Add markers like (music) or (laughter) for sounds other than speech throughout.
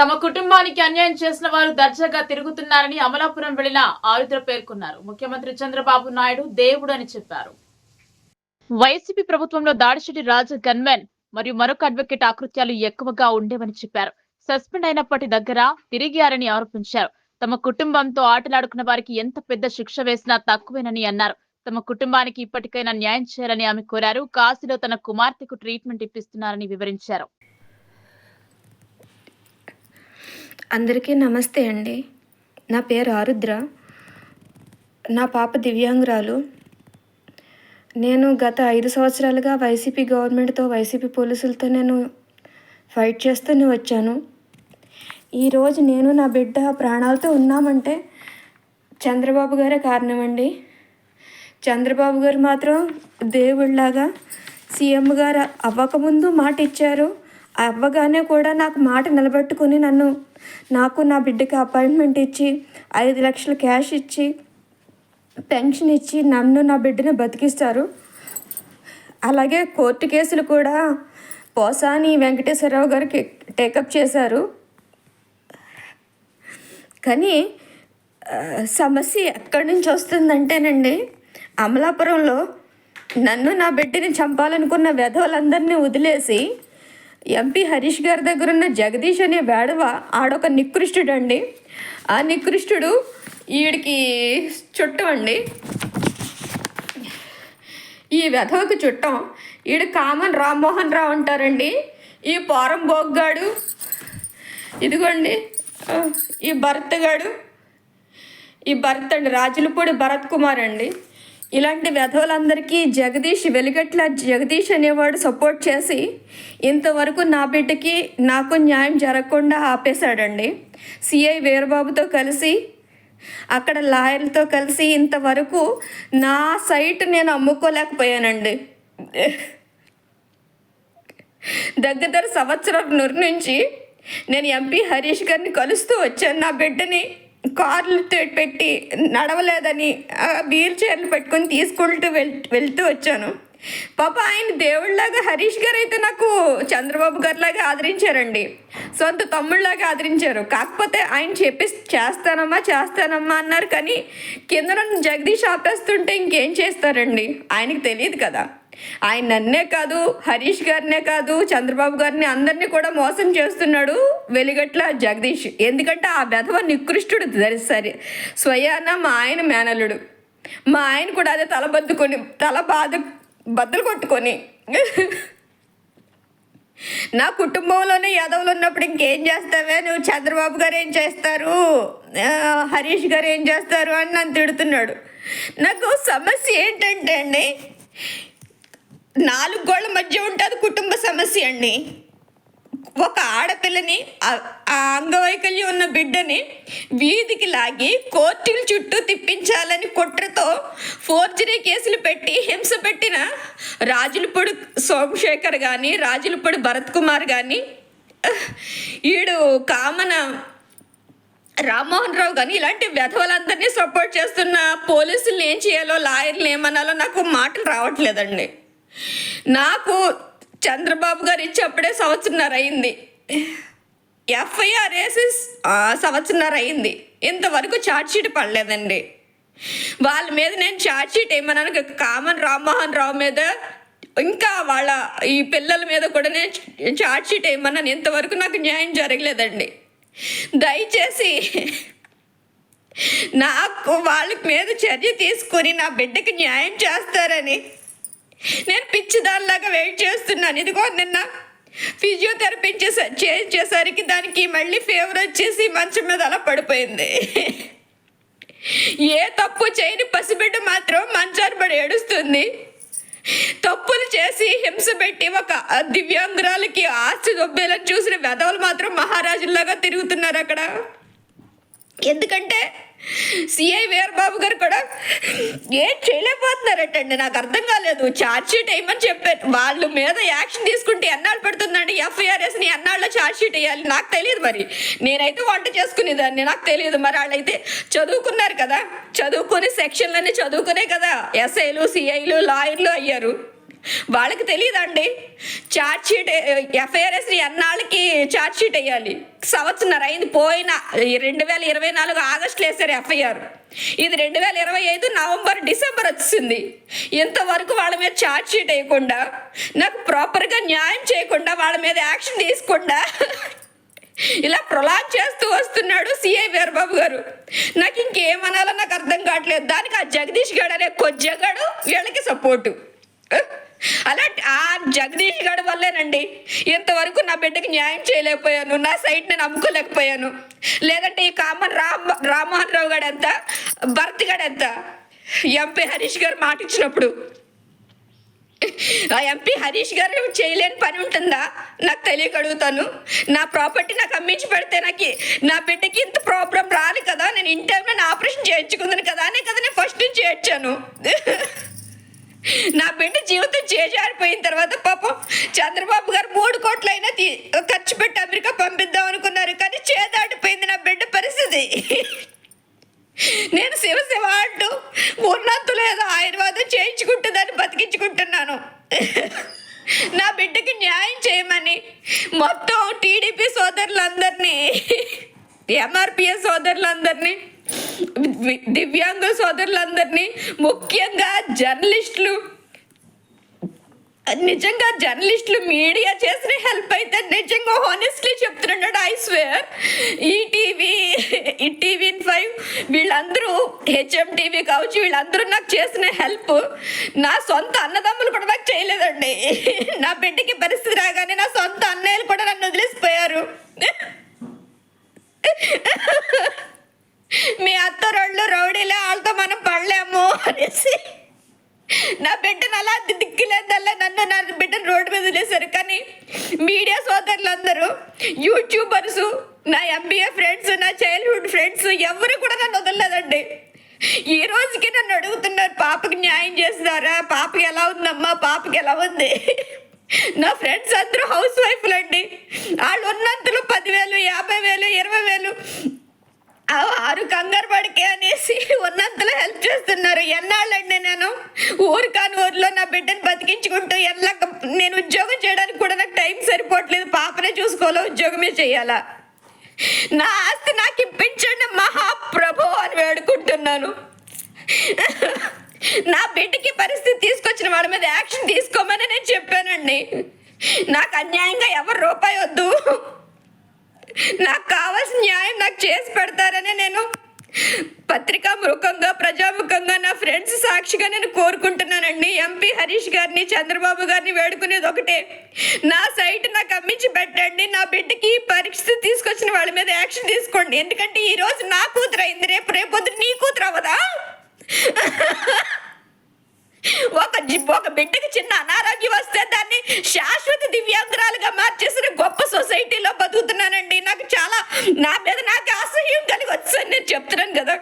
తమ కుటుంబానికి అన్యాయం చేసిన వారు దర్జాగా తిరుగుతున్నారని అమలాపురం వెళ్ళిన ఆరుద్ర పేర్కొన్నారు. ముఖ్యమంత్రి చంద్రబాబు నాయుడు దేవుడు అని చెప్పారు. వైసీపీ ప్రభుత్వంలో దాడిశెట్టి రాజు గన్మెన్ మరియు మరొక అడ్వకేట్ ఆకృత్యాలు ఎక్కువగా ఉండేవని చెప్పారు. సస్పెండ్ అయినప్పటి దగ్గర తిరిగారని ఆరోపించారు. తమ కుటుంబంతో ఆటలాడుకున్న వారికి ఎంత పెద్ద శిక్ష వేసినా తక్కువేనని అన్నారు. తమ కుటుంబానికి ఇప్పటికైనా న్యాయం చేయాలని ఆమె కోరారు. కాశీలో తన కుమార్తెకు ట్రీట్మెంట్ ఇప్పిస్తున్నారని వివరించారు. అందరికీ నమస్తే అండి. నా పేరు ఆరుద్ర. నా పాప దివ్యాంగురాలు. నేను గత ఐదు సంవత్సరాలుగా వైసీపీ గవర్నమెంట్తో వైసీపీ పోలీసులతో నేను ఫైట్ చేస్తూనే వచ్చాను. ఈరోజు నేను నా బిడ్డ ప్రాణాలతో ఉన్నామంటే చంద్రబాబు గారే కారణమండి. చంద్రబాబు గారు మాత్రం దేవుడిలాగా సీఎం గారు అవ్వకముందు మాట ఇచ్చారు అవ్వగానే కూడా నాకు మాట నిలబెట్టుకుని నన్ను నాకు నా బిడ్డకి అపాయింట్మెంట్ ఇచ్చి ఐదు లక్షలు క్యాష్ ఇచ్చి పెన్షన్ ఇచ్చి నన్ను నా బిడ్డని బతికిస్తారు. అలాగే కోర్టు కేసులు కూడా పోసాని వెంకటేశ్వరరావు గారికి టేకప్ చేశారు. కానీ సమస్య ఎక్కడి నుంచి వస్తుందంటేనండి అమలాపురంలో నన్ను నా బిడ్డని చంపాలనుకున్న వెధవులందరినీ వదిలేసి ఎంపీ హరీష్ గారి దగ్గర ఉన్న జగదీష్ అనే వేడవ ఆడొక నికృష్టుడు అండి ఆ నికృష్టుడు ఈడికి చుట్టం అండి. ఈ వెధవకు చుట్టం. ఈడు కామన్ రామ్మోహన్ రావు అంటారండి. ఈ పోరం బోగ్గాడు ఇదిగోండి. ఈ భరత్ గాడు ఈ భరత్ అండి రాజులపూడి భరత్ కుమార్ అండి. ఇలాంటి వెధవులందరికీ జగదీష్ వెలిగట్ల జగదీష్ అనేవాడు సపోర్ట్ చేసి ఇంతవరకు నా బిడ్డకి నాకు న్యాయం జరగకుండా ఆపేశాడండి. సిఐ వీరబాబుతో కలిసి అక్కడ లాయర్లతో కలిసి ఇంతవరకు నా సైట్ నేను అమ్ముకోలేకపోయానండి. దగ్గర సంవత్సరం నూరు నుంచి నేను ఎంపీ హరీష్ గారిని కలుస్తూ వచ్చాను నా బిడ్డని. కార్లు పెట్టి నడవలేదని వీల్ చైర్లు పెట్టుకొని తీసుకుంటూ వెళ్ వెళ్తూ వచ్చాను. పాప ఆయన దేవుళ్ళలాగా హరీష్ గారు అయితే నాకు చంద్రబాబు గారిలాగా ఆదరించారండి. సొంత తమ్ముళ్ళలాగా ఆదరించారు. కాకపోతే ఆయన చెప్పి చేస్తానమ్మా చేస్తానమ్మా అన్నారు కానీ కింద జగదీష్ ఆపేస్తుంటే ఇంకేం చేస్తారండి? ఆయనకి తెలియదు కదా. ఆయన నన్నే కాదు హరీష్ గారినే కాదు చంద్రబాబు గారిని అందరినీ కూడా మోసం చేస్తున్నాడు వెలిగట్ల జగదీష్. ఎందుకంటే ఆ వెధవ నికృష్టుడు సరే స్వయాన మా ఆయన మేనల్లుడు. మా ఆయన కూడా అదే తల బద్దుకొని తల బాధ బద్దలు కొట్టుకొని. నా కుటుంబంలోనే యాదవులు ఉన్నప్పుడు ఇంకేం చేస్తావే? నువ్వు చంద్రబాబు గారు ఏం చేస్తారు? హరీష్ గారు ఏం చేస్తారు? అని నన్ను తిడుతున్నాడు. నాకు సమస్య ఏంటంటే అండి నాలుగు గోళ్ళ మధ్య ఉంటుంది కుటుంబ సమస్య అండి. ఒక ఆడపిల్లని ఆ- అంగవైకల్యం ఉన్న బిడ్డని వీధికి లాగి కోర్టుల చుట్టూ తిప్పించాలని కుట్రతో ఫోర్జరీ కేసులు పెట్టి హింస పెట్టిన రాజులపూడి సోమశేఖర్ కానీ రాజులపూడి భరత్ కుమార్ కానీ ఈడు కామన రామ్మోహన్ రావు కానీ ఇలాంటి వెధవలందరినీ సపోర్ట్ చేస్తున్న పోలీసులు ఏం చేయాలో లాయర్లు ఏమనాలో నాకు మాటలు రావట్లేదండి. నాకు చంద్రబాబు గారు ఇచ్చేప్పుడే సంవత్సరంన్నర అయింది. ఎఫ్ఐఆర్ వేసి సంవత్సరంన్నర అయింది. ఇంతవరకు ఛార్జ్ షీట్ పడలేదండి. వాళ్ళ మీద నేను ఛార్జ్ షీట్ ఏమన్నాను కామన్ రామ్మోహన్ రావు మీద ఇంకా వాళ్ళ ఈ పిల్లల మీద కూడా నేను ఛార్జ్ షీట్ ఏమన్నాను ఇంతవరకు నాకు న్యాయం జరగలేదండి. దయచేసి నాకు వాళ్ళ మీద చర్య తీసుకొని నా బిడ్డకి న్యాయం చేస్తారని నేను పిచ్చిదానిలాగా వెయిట్ చేస్తున్నాను. ఇదిగో నిన్న ఫిజియోథెరపీ చేసే చేసేసరికి దానికి మళ్ళీ ఫీవర్ వచ్చేసి మంచం మీద అలా పడిపోయింది. ఏ తప్పు చేయని పసిబిడ్డ మాత్రం మంచారు పడి ఏడుస్తుంది. తప్పులు చేసి హింస పెట్టి ఒక దివ్యాంగురాలకి ఆస్తి దొబ్బేలని చూసిన వెధవలు మాత్రం మహారాజుల్లాగా తిరుగుతున్నారు అక్కడ. ఎందుకంటే సిఐ వీరబాబు గారు కూడా ఏం చేయలేకపోతున్నారటండి. నాకు అర్థం కాలేదు. ఛార్జ్ షీట్ వేయమని చెప్పారు. వాళ్ళ మీద యాక్షన్ తీసుకుంటే ఎన్నాళ్ళు పెడుతుందండి? ఎఫ్ఐఆర్ఎస్ని ఎన్నాళ్ళలో ఛార్జ్ షీట్ వేయాలి? నాకు తెలియదు మరి. నేనైతే వంట చేసుకునేదాన్ని. నాకు తెలియదు. మరి వాళ్ళైతే చదువుకున్నారు కదా. చదువుకుని సెక్షన్లన్నీ చదువుకునే కదా. ఎస్ఐలు సిఐలు లాయర్లు అయ్యారు. వాళ్ళకి తెలియదండి ఛార్జ్ షీట్ ఎఫ్ఐఆర్ఎస్ ఎన్నాళ్ళకి ఛార్జ్ షీట్ వేయాలి? సంవత్సరం అయింది పోయిన రెండు వేల ఇరవై నాలుగు ఆగస్టులో వేశారు ఎఫ్ఐఆర్ ఇది రెండు వేల ఇరవై ఐదు నవంబర్ డిసెంబర్ వచ్చింది ఇంతవరకు వాళ్ళ మీద ఛార్జ్ షీట్ వేయకుండా నాకు ప్రాపర్గా న్యాయం చేయకుండా వాళ్ళ మీద యాక్షన్ తీసుకుండా ఇలా ప్రొలాగ్ చేస్తూ వస్తున్నాడు సిఐ వీరబాబు గారు. నాకు ఇంకేమనాలో నాకు అర్థం కావట్లేదు. దానికి ఆ జగదీష్ గడ్ అనే కొజ్జగాడు వీళ్ళకి సపోర్టు అలా ఆ జగదీష్ గడ్ వల్లేనండి. ఇంతవరకు నా బిడ్డకి న్యాయం చేయలేకపోయాను. నా సైట్ నేను అమ్ముకోలేకపోయాను. లేదంటే ఈ కామన్ రామ్ రామ్మోహన్ రావు గారు ఎంత భర్త్ గారు ఎంత ఎంపీ హరీష్ గారు మాట ఇచ్చినప్పుడు. ఆ ఎంపీ హరీష్ గారు చేయలేని పని ఉంటుందా? నాకు తెలియక అడుగుతాను. నా ప్రాపర్టీ నాకు అమ్మించి పెడితే నాకు నా బిడ్డకి ఇంత ప్రాబ్లం రాదు కదా? నేను ఇన్ టైంలో నా ఆపరేషన్ చేయించుకుందాను కదా? అనే కదా నేను ఫస్ట్ నుంచి ఏడ్చాను. నా బిడ్డ జీవితం చేజారిపోయిన తర్వాత పాపం చంద్రబాబు గారు మూడు కోట్లైనా ఖర్చు పెట్టి అమెరికా పంపిద్దాం అనుకున్నారు కానీ చేదాటిపోయింది నా బిడ్డ పరిస్థితి. నేను శివ శివ అంటూ ఉన్నంత లేదు ఆయుర్వేదం చేయించుకుంటూ దాన్ని బతికించుకుంటున్నాను. నా బిడ్డకి న్యాయం చేయమని మొత్తం టీడీపీ సోదరులందరినీ ఎంఆర్పిఎస్ సోదరులందరినీ దివ్యాంగ సోదరులందరినీ ముఖ్యంగా జర్నలిస్టులు. నిజంగా జర్నలిస్టులు మీడియా చేసిన హెల్ప్ అయితే నిజంగా హానెస్ట్లీ చెప్తున్నాడు ఐ స్వేర్ ఈటీవీ ఈ టీవీ ఫైవ్ వీళ్ళందరూ హెచ్ఎం టీవీ కావచ్చు వీళ్ళందరూ నాకు చేసిన హెల్ప్. నా సొంత అన్నదమ్ములు కూడా నాకు చేయలేదండి. నా బిడ్డకి పరిస్థితి రాగానే నా సొంత అన్నయ్యలు కూడా నన్ను వదిలేసిపోయారు. మీ అత్త రెండు రౌడీలే వాళ్ళతో మనం పడలేము అనేసి. నా బిడ్డను అలా దిక్కులేదల్లా నన్ను నా బిడ్డను రోడ్డు మీద వదిలేశారు. కానీ మీడియా సోదరులందరూ యూట్యూబర్స్ నా ఎంబీఏ ఫ్రెండ్స్ నా చైల్డ్హుడ్ ఫ్రెండ్స్ ఎవరు కూడా నన్ను వదలలేదండి. ఈ రోజుకి నన్ను అడుగుతున్నారు పాపకి న్యాయం చేస్తారా పాపకి ఎలా ఉందమ్మా? పాపకి ఎలా ఉంది? నా ఫ్రెండ్స్ అందరూ హౌస్ వైఫ్లు అండి వాళ్ళు ఉన్నంతలో పదివేలు యాభై వేలు ఇరవై వేలు ఆరు కంగారు పడికే అనేసి ఉన్నంతలో హెల్ప్ చేస్తున్నారు. ఎన్నాళ్ళండి నేను? ఊరు కాని ఊర్లో నా బిడ్డను బతికించుకుంటూ ఎల్లా నేను ఉద్యోగం చేయడానికి కూడా నాకు టైం సరిపోవట్లేదు. పాపనే చూసుకోవాలో ఉద్యోగమే చేయాలా? నా ఆస్తి నాకు ఇప్పించండి మహాప్రభు అని వేడుకుంటున్నాను. నా బిడ్డకి పరిస్థితి తీసుకొచ్చిన వాళ్ళ మీద యాక్షన్ తీసుకోమని నేను చెప్పానండి. నాకు అన్యాయంగా ఎవరు రూపాయి వద్దు. నాకు కావాల్సిన న్యాయం నాకు చేసి పెడతారనే నేను పత్రికాముఖంగా ప్రజాముఖంగా నా ఫ్రెండ్స్ సాక్షిగా నేను కోరుకుంటున్నానండి. ఎంపీ హరీష్ గారిని చంద్రబాబు గారిని వేడుకునేది ఒకటే. నా సైట్ నాకు అమ్మించి పెట్టండి. నా బిడ్డకి ఈ పరిస్థితి తీసుకొచ్చిన వాళ్ళ మీద యాక్షన్ తీసుకోండి. ఎందుకంటే ఈరోజు నా కూతురు అయింది. రేపు రేపొద్దు నీ కూతురు అవ్వదా? ఒక ఒక బిడ్డకి చిన్న అనారోగ్యం వస్తే దాన్ని శాశ్వత దివ్యాంగురాలుగా మార్చేసిన గొప్ప సొసైటీలో బతుకుతున్నానండి. నాకు చాలా నా మీద నాకు అసహ్యం కలిగి వచ్చని నేను చెప్తున్నాను కదా.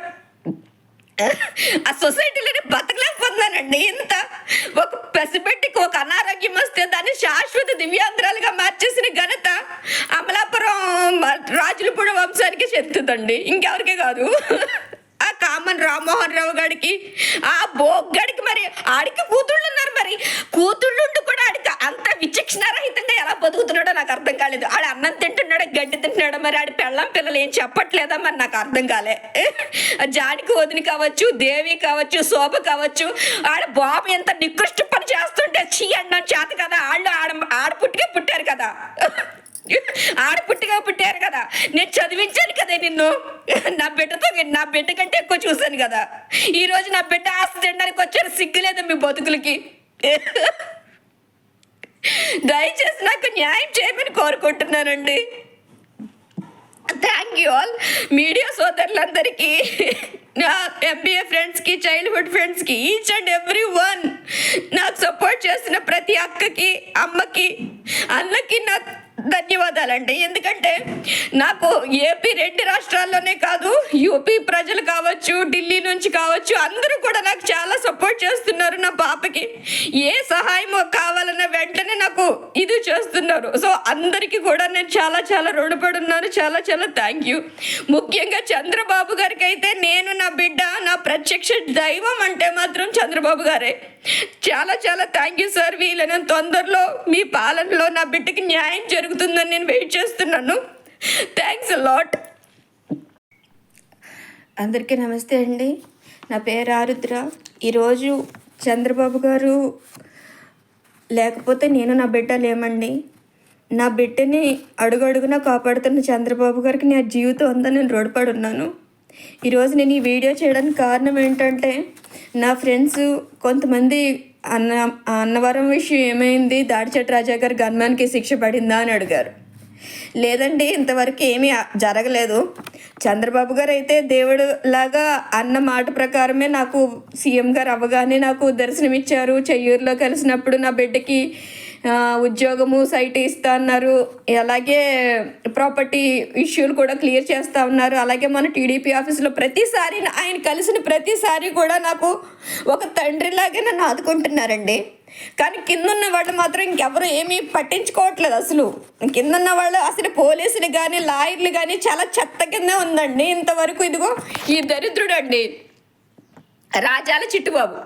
ఆ సొసైటీలో నేను బతకలేకపోతున్నానండి. ఇంత ఒక పసిబిడ్డకి ఒక అనారోగ్యం వస్తే దాన్ని శాశ్వత దివ్యాంగురాలుగా మార్చేసిన ఘనత అమలాపురం మ- రాజులపూడి వంశానికి చెందుతుందండి ఇంకెవరికే కాదు. ఆ కామన్ రామ్మోహన్ రావు గారికి ఆ బోగ్గడికి మరి ఆడికి కూతుళ్ళు ఉన్నారు మరి. కూతుళ్ళుండి కూడా ఆడికి అంత విచక్షణారహితంగా ఎలా బతుకుతున్నాడో నాకు అర్థం కాలేదు. ఆడ అన్నం తింటున్నాడో గడ్డి తింటున్నాడో మరి ఆడి పెళ్ళం పిల్లలు ఏం చెప్పట్లేదా మరి నాకు అర్థం కాలే. జానికి వదిని కావచ్చు దేవి కావచ్చు శోభ కావచ్చు ఆడ బాబు ఎంత నికృష్ట పని చేస్తుంటే చీ అన్నం చేత కదా వాళ్ళు ఆడ ఆడ పుట్టికే పుట్టారు కదా. (laughs) ఆడపుట్టిగా పుట్టారు కదా. నేను చదివించాను కదా నిన్ను. నా బిడ్డతో నా బిడ్డ కంటే ఎక్కువ చూశాను కదా. ఈరోజు నా బిడ్డ ఆస్తి తినడానికి వచ్చారు. సిగ్గులేదు మీ బతుకులకి. దయచేసి నాకు న్యాయం చేయమని కోరుకుంటున్నానండి. థ్యాంక్ యూ ఆల్ మీడియా సోదరులందరికీ నా ఎంబీఏ ఫ్రెండ్స్కి చైల్డ్హుడ్ ఫ్రెండ్స్కి ఈచ్ అండ్ ఎవ్రీ వన్ నాకు సపోర్ట్ చేసిన ప్రతి అక్కకి అమ్మకి అన్నకి నా ధన్యవాదాలండి. ఎందుకంటే నాకు ఏపీ రెండు రాష్ట్రాల్లోనే కాదు యూపీ ప్రజలు కావచ్చు ఢిల్లీ నుంచి కావచ్చు అందరూ కూడా నాకు చాలా సపోర్ట్ చేస్తున్నారు నా పాపకి. ఏ సహాయమో కావాలన్న వెంటనే చేస్తున్నారు. సో అందరికీ కూడా నేను చాలా చాలా రుణపడి ఉన్నాను చాలా చాలా థ్యాంక్ యూ ముఖ్యంగా చంద్రబాబు గారికి అయితే నేను నా బిడ్డ నా ప్రత్యక్ష దైవం అంటే మాత్రం చంద్రబాబు గారే. చాలా చాలా థ్యాంక్ యూ సార్ వీలైన తొందరలో మీ పాలనలో నా బిడ్డకి న్యాయం జరుగుతుందని నేను వెయిట్ చేస్తున్నాను. థ్యాంక్స్ లాట్ అందరికీ నమస్తే అండి. నా పేరు ఆరుద్ర. ఈరోజు చంద్రబాబు గారు లేకపోతే నేను నా బిడ్డ లేమండి నా బిడ్డని అడుగడుగునా కాపాడుతున్న చంద్రబాబు గారికి నా జీవితం అంతా నేను రుణపడి ఉన్నాను ఈరోజు నేను ఈ వీడియో చేయడానికి కారణం ఏంటంటే నా ఫ్రెండ్స్ కొంతమంది అన్న అన్నవరం విషయం ఏమైంది? దాడిచెట్ రాజా గారి గన్మాన్కి శిక్ష పడిందా అని అడిగారు. లేదండి ఇంతవరకు ఏమీ జరగలేదు. చంద్రబాబు గారు అయితే దేవుడు లాగా అన్న మాట ప్రకారమే నాకు సీఎం గారు అవ్వగానే నాకు దర్శనమిచ్చారు. చెయ్యూరులో కలిసినప్పుడు నా బిడ్డకి ఉద్యోగము సైట్ ఇస్తా అన్నారు. అలాగే ప్రాపర్టీ ఇష్యూలు కూడా క్లియర్ చేస్తా ఉన్నారు. అలాగే మన టీడీపీ ఆఫీస్లో ప్రతిసారి ఆయన కలిసిన ప్రతిసారి కూడా నాకు ఒక తండ్రిలాగే నన్ను ఆదుకుంటున్నారండి. కానీ కిందన్న వాళ్ళు మాత్రం ఇంకెవరు ఏమీ పట్టించుకోవట్లేదు అసలు. కిందన్న వాళ్ళు అసలు పోలీసులు కానీ లాయర్లు కానీ చాలా చెత్త కింద ఉందండి. ఇంతవరకు ఇదిగో ఈ దరిద్రుడు అండి రాజాల చిట్టుబాబు.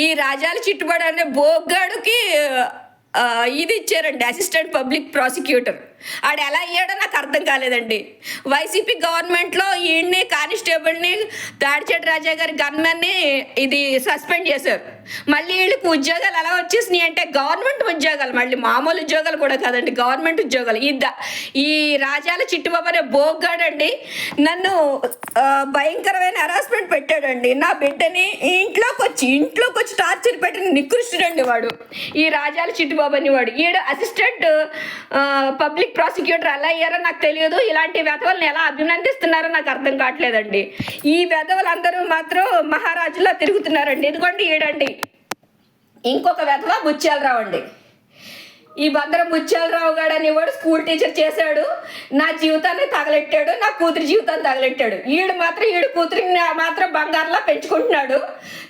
ఈ రాజాల చిట్టుబాడు అనే బోగ్గాడుకి ఇది ఇచ్చారండి అసిస్టెంట్ పబ్లిక్ ప్రాసిక్యూటర్ ఆడు ఎలా అయ్యాడో నాకు అర్థం కాలేదండి. వైసీపీ గవర్నమెంట్లో ఈయన్ని కానిస్టేబుల్ని దాడిచేటి రాజా గారి గన్మెన్ని ఇది సస్పెండ్ చేశారు. మళ్ళీ వీళ్ళకి ఉద్యోగాలు ఎలా వచ్చేసినాయి అంటే గవర్నమెంట్ ఉద్యోగాలు మళ్ళీ మామూలు ఉద్యోగాలు కూడా కాదండి గవర్నమెంట్ ఉద్యోగాలు. ఈ ఈ రాజాల చిట్టుబాబనే బోగ్గాడండి నన్ను భయంకరమైన హరాస్మెంట్ పెట్టాడండి. నా బిడ్డని ఇంట్లోకి వచ్చి ఇంట్లోకి వచ్చి టార్చర్ పెట్టిన నికృష్టుడండి వాడు. ఈ రాజాల చిట్టుబాబు అని వాడు ఈడు అసిస్టెంట్ పబ్లిక్ ప్రాసిక్యూటర్ ఎలా అయ్యారో నాకు తెలియదు. ఇలాంటి వెధవల్ని ఎలా అభినందిస్తున్నారో నాకు అర్థం కావట్లేదండి. ఈ వెధవలందరూ మాత్రం మహారాజులా తిరుగుతున్నారండి. ఎందుకంటే ఈడండి. ఇంకొక వెధవ బుచ్చాలరావు అండి. ఈ భద్ర బుచ్చాలరావు గారు అనేవాడు స్కూల్ టీచర్ చేశాడు. నా జీవితాన్ని తగలెట్టాడు నా కూతురి జీవితాన్ని తగలెట్టాడు. ఈడు మాత్రం ఈడు కూతురిని మాత్రం బంగారులా పెంచుకుంటున్నాడు.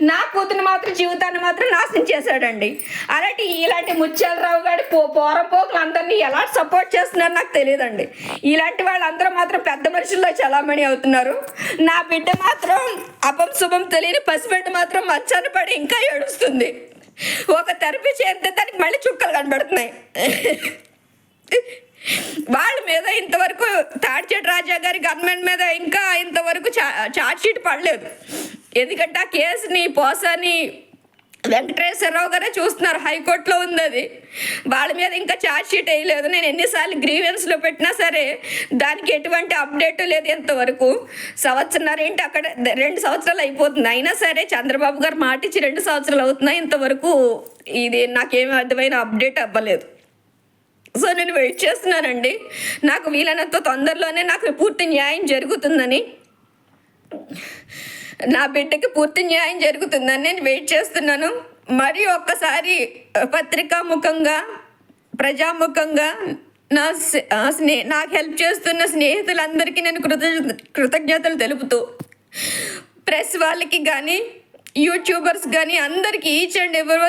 నా కూతురిని మాత్రం జీవితాన్ని మాత్రం నాశనం చేశాడండి. అలాంటి ఇలాంటి ముత్యాలరావు గారి పో పోరపోకులు అందరినీ ఎలా సపోర్ట్ చేస్తున్నారో నాకు తెలియదండి. ఇలాంటి వాళ్ళందరూ మాత్రం పెద్ద మనుషుల్లో చలామణి అవుతున్నారు. నా బిడ్డ మాత్రం అపం శుభం తెలియని పసిబిడ్డ మాత్రం మచ్చాన పడి ఇంకా ఏడుస్తుంది. ఒక థెరపీ చేస్తే దానికి మళ్ళీ చుక్కలు కనబడుతున్నాయి. వాళ్ళ మీద ఇంతవరకు తాడిచెట్టు రాజా గారి గవర్నమెంట్ మీద ఇంకా ఇంతవరకు చా షీట్ పడలేదు. ఎందుకంటే ఆ కేసుని పోసాని వెంకటేశ్వరరావు గారే చూస్తున్నారు. హైకోర్టులో ఉంది అది వాళ్ళ మీద ఇంకా ఛార్జ్ షీట్ వేయలేదు. నేను ఎన్నిసార్లు గ్రీవెన్స్లో పెట్టినా సరే దానికి ఎటువంటి అప్డేట్ లేదు ఇంతవరకు సంవత్సరాలు ఏంటి అక్కడ? రెండు సంవత్సరాలు అయిపోతుంది. అయినా సరే చంద్రబాబు గారు మాట ఇచ్చి రెండు సంవత్సరాలు అవుతున్నాయి. ఇంతవరకు ఇది నాకేం అర్థమైన అప్డేట్ అవ్వలేదు. సో నేను వెయిట్ చేస్తున్నానండి. నాకు వీలైనంత తొందరలోనే నాకు పూర్తి న్యాయం జరుగుతుందని. నా బిడ్డకి పూర్తి న్యాయం జరుగుతుందని నేను వెయిట్ చేస్తున్నాను. మరి ఒక్కసారి పత్రికాముఖంగా ప్రజాముఖంగా నా స్నే నాకు హెల్ప్ చేస్తున్న స్నేహితులందరికీ నేను కృతజ్ఞ కృతజ్ఞతలు తెలుపుతూ ప్రెస్ వాళ్ళకి కానీ యూట్యూబర్స్ కానీ అందరికీ ఈచ్ అండ్ ఎవరి